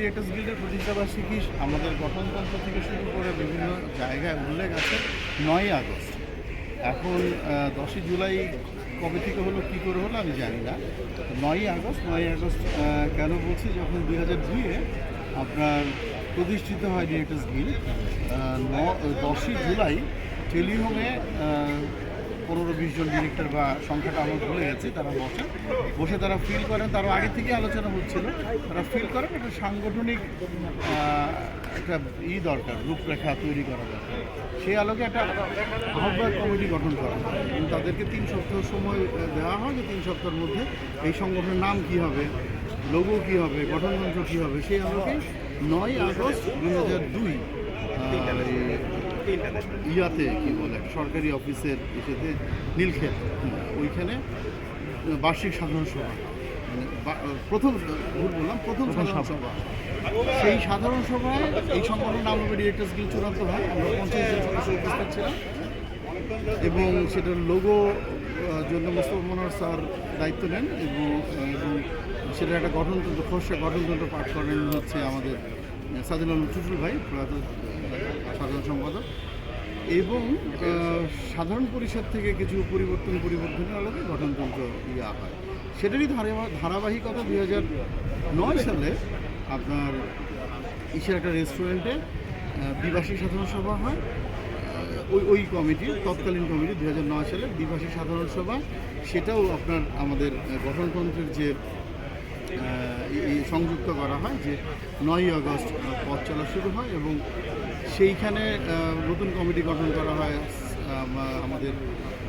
Directors গিল্ডের প্রতিষ্ঠাবার্ষিকী আমাদের গঠনতন্ত্র থেকে শুরু করে বিভিন্ন জায়গায় উল্লেখ আছে নয়ই আগস্ট। এখন দশই জুলাই কবে থেকে হলো, কী করে হলো, আমি জানি না। নয়ই আগস্ট নয়ই আগস্ট কেন বলছি? যখন দুই হাজার দুইয়ে আপনার প্রতিষ্ঠিত হয় ডিরেক্টর্স গিল্ড দশই জুলাই টেলিহোমে পনেরো বিশ জন ডিরেক্টর বা সংখ্যাটা আমার ভুলে গেছে, তারা বসে। বসে তারা ফিল করেন, তারও আগে থেকে আলোচনা হচ্ছিল। তারা ফিল করেন, একটা সাংগঠনিক একটা ই দরকার, রূপরেখা তৈরি করা দরকার। সেই আলোকে একটা আহ্বায়ক কমিটি গঠন করা হয়। এবং তাদেরকে তিন সপ্তাহ সময় দেওয়া হয় যে তিন সপ্তাহের মধ্যে এই সংগঠনের নাম কী হবে লোগো কী হবে গঠনতন্ত্র কী হবে, সেই আলোকে নয় আগস্ট দু হাজার দুই ইয়াতে কি বলে সরকারি অফিসের ইসেতে নীলক্ষেত ওইখানে বার্ষিক সাধারণ সভা। মানে প্রথম ভুল বললাম প্রথম সাধারণ সভা। সেই সাধারণ সভায় এই সংগঠন নাম হবে ডিরেক্টর্স গিল চূড়ান্ত হয় আমরা পঞ্চাশ জন সদস্য উপস্থিত ছিলাম। এবং সেটার লোগো জন্য মোস্তফা মনোহর স্যার দায়িত্ব নেন এবং এবং সেটার একটা গঠনতন্ত্র খসড়া গঠনতন্ত্র পাঠ করেন হচ্ছে আমাদের আলম চুটুল ভাই, প্রয়াত সাধারণ সম্পাদক। এবং সাধারণ পরিষদ থেকে কিছু পরিবর্তন পরিবর্তনের আলোকে গঠনতন্ত্র ইয়া হয়। সেটারই ধারা- ধারাবাহিকতা দুই হাজার নয় সালে আপনার ইসের একটা রেস্টুরেন্টে দ্বিবার্ষিক সাধারণ সভা হয়। ওই ওই কমিটি, তৎকালীন কমিটি দু হাজার নয় সালে দ্বিভাষিক সাধারণ সভা, সেটাও আপনার আমাদের গঠনতন্ত্রের যে সংযুক্ত করা হয় যে নয়ই আগস্ট পথ চলা শুরু হয় এবং সেইখানে নতুন কমিটি গঠন করা হয় আমাদের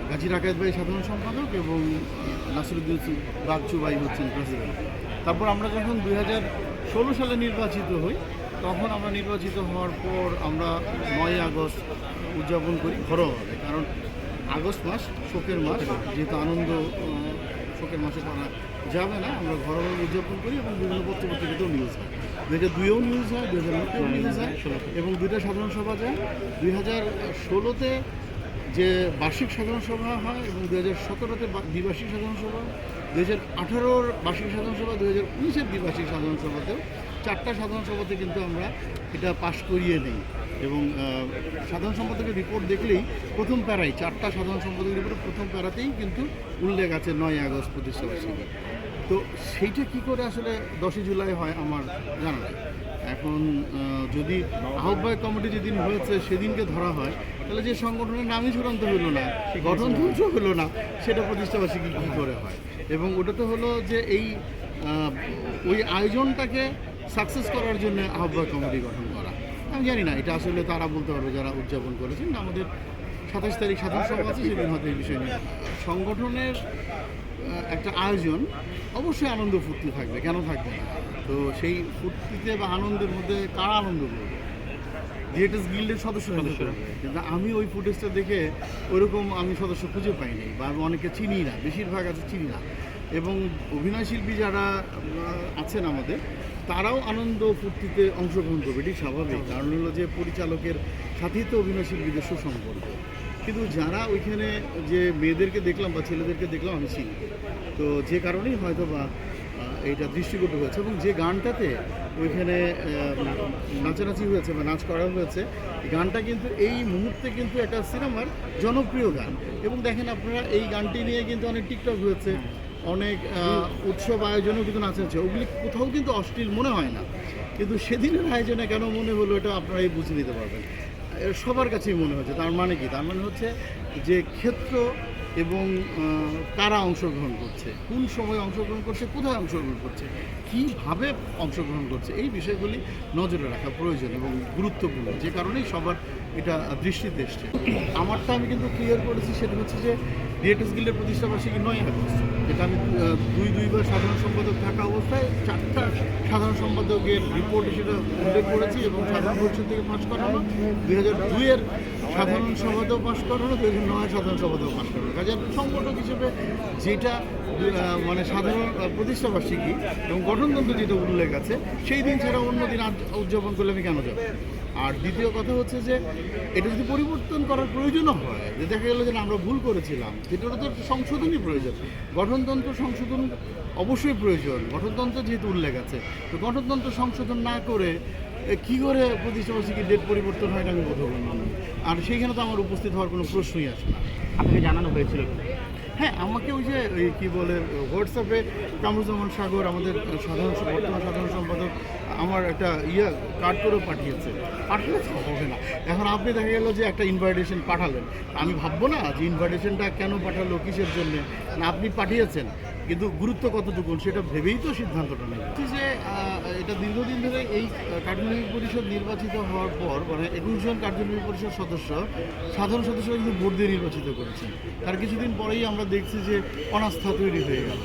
গাজী রাকায়েত ভাই সাধারণ সম্পাদক এবং নাসিরুদ্দিন বাচ্চু ভাই হচ্ছেন প্রেসিডেন্ট তারপর আমরা যখন দুই হাজার ষোলো সালে নির্বাচিত হই, তখন আমরা নির্বাচিত হওয়ার পর আমরা নয় আগস্ট উদযাপন করি ঘরোয়াভাবে। কারণ আগস্ট মাস শোকের মাস, যেহেতু আনন্দ শোকের মাসে করা যাবে না আমরা ঘরোয়াভাবে উদযাপন করি এবং বিভিন্ন পত্রপত্রিকাতেও নিউজ হয়। দু হাজার দুইয়েও নিউজ হয় দু হাজার নয়তেও নিউজ হয় এবং দুইটা সাধারণ সভা যায়। দুই হাজার ষোলোতে যে বার্ষিক সাধারণ সভা হয় এবং দু হাজার সতেরোতে দ্বিবার্ষিক সাধারণ সভা দু হাজার আঠারোর বার্ষিক সাধারণ সভা দু হাজার উনিশের দ্বিবার্ষিক সাধারণ সভাতেও চারটা সাধারণ সভাতে কিন্তু আমরা এটা পাশ করিয়ে নিই। এবং সাধারণ সম্পাদকের রিপোর্ট দেখলেই প্রথম প্যারাই চারটা সাধারণ সম্পাদকের রিপোর্টে প্রথম প্যারাতেই কিন্তু উল্লেখ আছে নয় আগস্ট প্রতিষ্ঠাবার্ষিকী। তো সেইটা কি করে আসলে দশই জুলাই হয় আমার জানা নেই। এখন যদি আহ্বায়ক কমিটি যেদিন হয়েছে সেদিনকে ধরা হয়, তাহলে যে সংগঠনের নামই চূড়ান্ত হলো না গঠন গঠনতন্ত্র হলো না, সেটা প্রতিষ্ঠাবার্ষিকী কী করে হয়? এবং ওটা তো হলো যে এই ওই আয়োজনটাকে সাকসেস করার জন্য আহ্বায়ক কমিটি গঠন করা। আমি জানি না, এটা আসলে তারা বলতে পারবে যারা উদযাপন করেছেন, আমাদের সাতাশ তারিখ সাধারণ সভা আছে সেদিন হয়তো এই বিষয় নিয়ে। সংগঠনের একটা আয়োজন অবশ্যই আনন্দ ফুর্তি থাকবে কেন থাকবে না? তো সেই ফুর্তিতে বা আনন্দের মধ্যে কারা আনন্দ করবে? ডিএটএস গিল্ডের সদস্য কিন্তু আমি ওই ফুটেজটা দেখে ওইরকম আমি সদস্য খুঁজে পাইনি বা আমি অনেকে চিনি না বেশিরভাগ আছে চিনি না। এবং অভিনয় শিল্পী যারা আছেন আমাদের তারাও আনন্দ ফুর্তিতে অংশগ্রহণ করবে এটি স্বাভাবিক। কারণ হলো যে পরিচালকের সাথেই তো অভিনয় শিল্পীদের সুসম্পর্ক। কিন্তু যারা ওইখানে যে মেয়েদেরকে দেখলাম বা ছেলেদেরকে দেখলাম, আমি চিনি তো যে কারণেই হয়তো বা এইটা দৃষ্টিকটু হয়েছে এবং যে গানটাতে ওইখানে নাচানাচি হয়েছে বা নাচ করা হয়েছে, গানটা কিন্তু এই মুহূর্তে কিন্তু একটা সিনেমার জনপ্রিয় গান। এবং দেখেন আপনারা, এই গানটি নিয়ে কিন্তু অনেক টিকটক হয়েছে, অনেক উৎসব আয়োজনেও কিন্তু নাচাচ্ছে ওগুলি কোথাও কিন্তু অশ্লীল মনে হয় না। কিন্তু সেদিনের আয়োজনে কেন মনে হলো, এটা আপনারাই বুঝে নিতে পারবেন। সবার কাছেই মনে হচ্ছে, তার মানে কি? তার মানে হচ্ছে যে ক্ষেত্র এবং কারা অংশগ্রহণ করছে, কোন সময় অংশগ্রহণ করছে, কোথায় অংশগ্রহণ করছে, কীভাবে অংশগ্রহণ করছে, এই বিষয়গুলি নজরে রাখা প্রয়োজন এবং গুরুত্বপূর্ণ, যে কারণেই সবার এটা দৃষ্টিতে এসছে আমারটা আমি কিন্তু ক্লিয়ার করেছি, সেটা হচ্ছে যে ডিএটএস গিল্ডের প্রতিষ্ঠাবার্ষিকী নয় আগস্ট। যেটা আমি দুই, দুইবার সাধারণ সম্পাদক থাকা অবস্থায় চারটা সাধারণ সম্পাদকের রিপোর্টে সেটা উল্লেখ করেছি এবং সাধারণ পরিষদ থেকে পাশ করানো, দুই হাজার দুইয়ের সাধারণ সভাতেও পাশ করানো, দুই হাজার নয় সাধারণ সভাতেও পাশ করানো। কাজে সংগঠক হিসেবে যেটা মানে সাধারণ প্রতিষ্ঠাবার্ষিকী এবং গঠনতন্ত্র যেটা উল্লেখ আছে, সেই দিন ছাড়া অন্য দিন উদযাপন করলে আমি কেন যাব? আর দ্বিতীয় কথা হচ্ছে যে এটা যদি পরিবর্তন করার প্রয়োজনও হয় যে দেখা গেলো যে আমরা ভুল করেছিলাম সেটারও তো একটা সংশোধনই প্রয়োজন। গঠনতন্ত্র সংশোধন অবশ্যই প্রয়োজন গঠনতন্ত্র যেহেতু উল্লেখ আছে তো গঠনতন্ত্র সংশোধন না করে কি করে প্রতিষ্ঠাবার্ষিকীর ডেট পরিবর্তন হয় এটা আমি বোধগম্য। আর সেইখানে তো আমার উপস্থিত হওয়ার কোনো প্রশ্নই আসে না। আপনাকে জানানো হয়েছিল। হ্যাঁ আমাকে ওই যে ওই কী বলে হোয়াটসঅ্যাপে কামরুজ্জামান সাগর আমাদের সাধারণ বর্তমান সাধারণ আমার একটা ইয়ে কার্ড করেও পাঠিয়েছে। পাঠালে হবে না। এখন আপনি দেখা গেল যে একটা ইনভাইটেশন পাঠালেন। আমি ভাববো না যে ইনভাইটেশনটা কেন পাঠালো, কিসের জন্য? না, আপনি পাঠিয়েছেন, কিন্তু গুরুত্ব কতটুকু, সেটা ভেবেই তো সিদ্ধান্তটা নেই যে এটা দীর্ঘদিন ধরে এই কার্যনির্বাহী পরিষদ নির্বাচিত হওয়ার পর মানে একুশ জন কার্যনির্বাহী পরিষদ সদস্য, সাধারণ সদস্যরা কিন্তু ভোট দিয়ে নির্বাচিত করেছেন তার কিছুদিন পরেই আমরা দেখছি যে অনাস্থা তৈরি হয়ে গেল।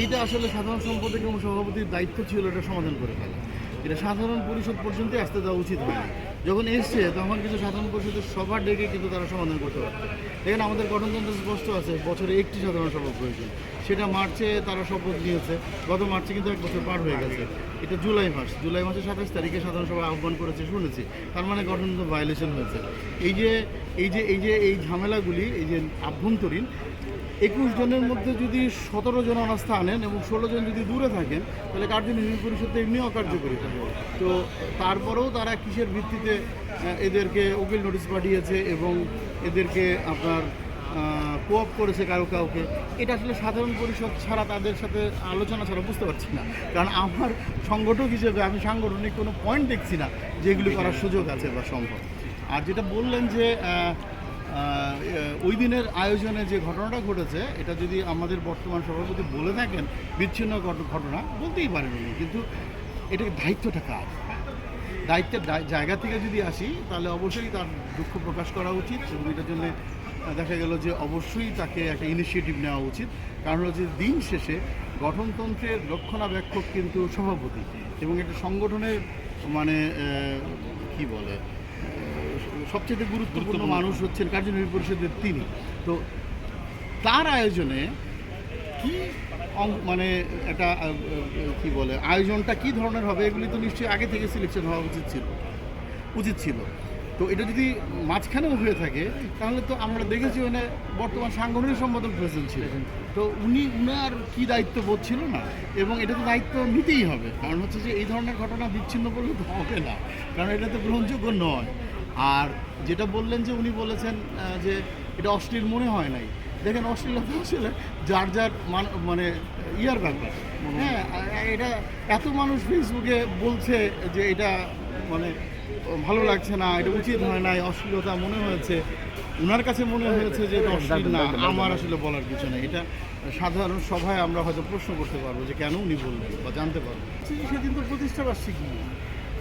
এইটা আসলে সাধারণ সম্পাদক এবং সভাপতির দায়িত্ব ছিল, এটা সমাধান করে ফেলা। এটা সাধারণ পরিষদ পর্যন্ত আসতে দেওয়া উচিত হয়নি। যখন এসছে, তখন কিছু সাধারণ পরিষদের সভা ডেকে কিন্তু তারা সমাধান করতে পারত দেখেন, আমাদের গঠনতন্ত্র স্পষ্ট আছে, বছরে একটি সাধারণ সভা প্রয়োজন। সেটা মার্চে তারা শপথ নিয়েছে। গত মার্চে কিন্তু এক বছর পার হয়ে গেছে। এটা জুলাই মাস। জুলাই মাসের সাতাশ তারিখে সাধারণ সভা আহ্বান করেছে, শুনেছি। তার মানে গঠনতন্ত্র ভায়োলেশন হয়েছে। এই যে এই যে এই যে, এই ঝামেলাগুলি, এই যে আভ্যন্তরীণ একুশ জনের মধ্যে যদি সতেরো জন অনাস্থা আনেন এবং ষোলো জন যদি দূরে থাকেন, তাহলে কার্যনির্বাহী পরিষদ তো এমনি অকার্যকরী থাকে। তো তারপরেও তারা কিসের ভিত্তিতে এদেরকে উকিল নোটিশ পাঠিয়েছে এবং এদেরকে আপনার কোঅপ করেছে কারও কাউকে, এটা আসলে সাধারণ পরিষদ ছাড়া তাদের সাথে আলোচনা ছাড়া বুঝতে পারছি না। কারণ আমার সংগঠক হিসেবে আমি সাংগঠনিক কোনো পয়েন্ট দেখছি না যে এগুলি করার সুযোগ আছে বা সম্ভব। আর যেটা বললেন যে ওই দিনের আয়োজনে যে ঘটনাটা ঘটেছে, এটা যদি আমাদের বর্তমান সভাপতি বলে থাকেন, বিচ্ছিন্ন ঘটনা, বলতেই পারেন উনি। কিন্তু এটা দায়িত্বটা কার? দায়িত্বের জায়গা থেকে যদি আসি, তাহলে অবশ্যই তার দুঃখ প্রকাশ করা উচিত এবং এটার জন্য দেখা গেল যে অবশ্যই তাকে একটা ইনিশিয়েটিভ নেওয়া উচিত। কারণ হচ্ছে দিন শেষে গঠনতন্ত্রের রক্ষণাবেক্ষক কিন্তু সভাপতি এবং একটা সংগঠনের মানে কি বলে সবচেয়ে গুরুত্বপূর্ণ মানুষ হচ্ছেন কার্যনির্বাহী পরিষদের তিনি। তো তার আয়োজনে কি মানে আহ, কি বলে আয়োজনটা কি ধরনের হবে এগুলি তো নিশ্চয়ই আগে থেকে সিলেকশন হওয়া উচিত ছিল উচিত ছিল। তো এটা যদি মাঝখানেও হয়ে থাকে তাহলে তো আমরা দেখেছি মানে বর্তমান সাংগঠনিক সম্পাদক প্রেসিডেন্ট ছিলেন। তো উনি উনার কি দায়িত্ব বোধ ছিল না? এবং এটা তো দায়িত্ব নিতেই হবে। কারণ হচ্ছে যে এই ধরনের ঘটনা বিচ্ছিন্ন করলে তো হবে না। কারণ এটা তো গ্রহণযোগ্য নয়। আর যেটা বললেন যে উনি বলেছেন যে এটা অশ্লীল মনে হয় নাই। দেখেন অশ্লীলতা আসলে যার যার মানে ইয়ার ব্যাপার। হ্যাঁ এটা এত মানুষ ফেসবুকে বলছে যে এটা মানে ভালো লাগছে না এটা উচিত হয় নাই অশ্লীলতা মনে হয়েছে। ওনার কাছে মনে হয়েছে যে এটা অশ্লীল না আমার আসলে বলার কিছু নেই। এটা সাধারণ সভায় আমরা হয়তো প্রশ্ন করতে পারব যে কেন উনি বললেন বা জানতে পারব। সেদিন তো প্রতিষ্ঠা বার্ষিকী।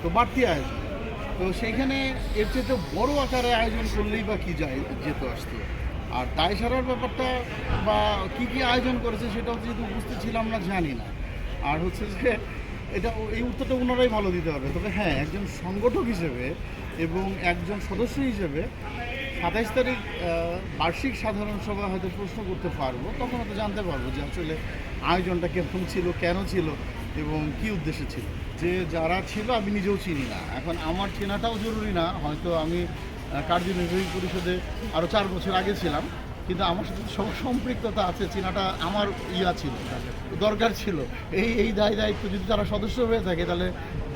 তো বাড়তি আয়োজন। তো সেইখানে এর চেয়ে বড় আকারে আয়োজন করলেই বা কী যায় যেত আসতো? আর দায় সারার ব্যাপারটা বা কি কি আয়োজন করেছে সেটাও যেহেতু উপস্থিত ছিলাম না, জানি না। আর হচ্ছে যে এটা এই উত্তরটা ওনারাই ভালো দিতে পারবে। তবে হ্যাঁ একজন সংগঠক হিসেবে এবং একজন সদস্য হিসেবে সাতাইশ তারিখ বার্ষিক সাধারণ সভা হয়তো প্রশ্ন করতে পারব, তখন হয়তো জানতে পারব যে আসলে আয়োজনটা কেমন ছিল, কেন ছিল এবং কি উদ্দেশ্যে ছিল। যে যারা ছিল আমি নিজেও চিনি না। এখন আমার চেনাটাও জরুরি না, হয়তো আমি কার্যনির্বাহী পরিষদে আরও চার বছর আগে ছিলাম, কিন্তু আমার সাথে সব সম্পৃক্ততা আছে, চেনাটা আমার ইয়া ছিল, দরকার ছিল। এই এই দায় দায়িত্ব যদি তারা সদস্য হয়ে থাকে, তাহলে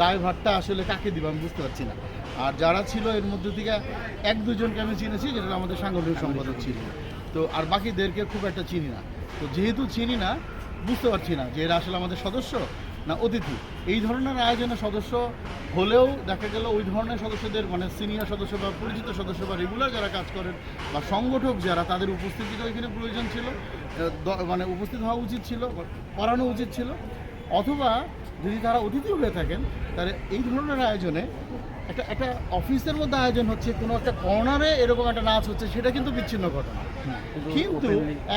দায়ভারটা আসলে কাকে দিব আমি বুঝতে পারছি না। আর যারা ছিল, এর মধ্যে থেকে এক দুজনকে আমি চিনেছি, যেটা আমাদের সাংগঠনিক সম্পাদক ছিল। তো, আর বাকিদেরকে খুব একটা চিনি না। তো যেহেতু চিনি না, বুঝতে পারছি না যে এরা আসলে আমাদের সদস্য না, অতিথি। এই ধরনের আয়োজনে সদস্য হলেও দেখা গেল ওই ধরনের সদস্যদের মানে সিনিয়র সদস্য বা পরিচিত সদস্য বা রেগুলার যারা কাজ করেন বা সংগঠক যারা, তাদের উপস্থিতি তো এখানে প্রয়োজন ছিল মানে উপস্থিত হওয়া উচিত ছিল, করানো উচিত ছিল। অথবা যদি তারা অতিথি হয়ে থাকেন, তাহলে এই ধরনের আয়োজনে একটা একটা অফিসের মধ্যে আয়োজন হচ্ছে কোনো একটা কর্নারে এরকম একটা নাচ হচ্ছে সেটা কিন্তু বিচ্ছিন্ন ঘটনা। কিন্তু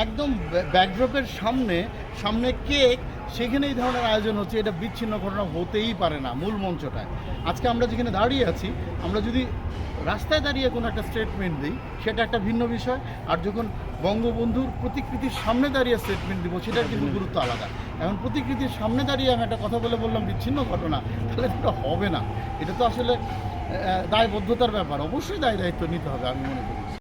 একদম ব্যাকড্রপের সামনে সামনে কেক সেখানে এই ধরনের আয়োজন হচ্ছে এটা বিচ্ছিন্ন ঘটনা হতেই পারে না মূল মঞ্চটায়। আজকে আমরা যেখানে দাঁড়িয়ে আছি আমরা যদি রাস্তায় দাঁড়িয়ে কোনো একটা স্টেটমেন্ট দিই সেটা একটা ভিন্ন বিষয়। আর যখন বঙ্গবন্ধুর প্রতিকৃতির সামনে দাঁড়িয়ে স্টেটমেন্ট দিব সেটার কিন্তু গুরুত্ব আলাদা। এখন প্রতিকৃতির সামনে দাঁড়িয়ে আমি একটা কথা বলে বললাম বিচ্ছিন্ন ঘটনা তাহলে এটা হবে না। এটা তো আসলে দায়বদ্ধতার ব্যাপার। অবশ্যই দায় দায়িত্ব নিতে হবে আমি মনে করি।